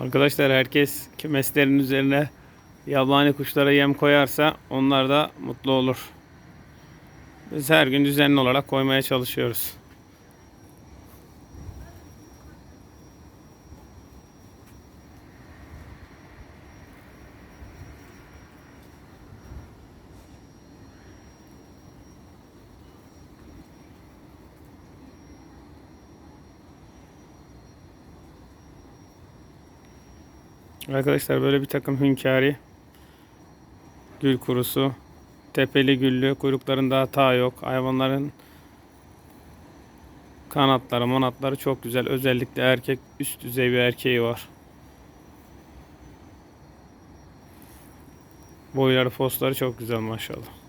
Arkadaşlar herkes kümeslerin üzerine yabani kuşlara yem koyarsa onlar da mutlu olur. Biz her gün düzenli olarak koymaya çalışıyoruz. Arkadaşlar böyle bir takım hünkâri, gül kurusu, tepeli güllü, kuyruklarında hata yok. Hayvanların kanatları, manatları çok güzel. Özellikle erkek üst düzey bir erkeği var. Boyları, postları çok güzel maşallah.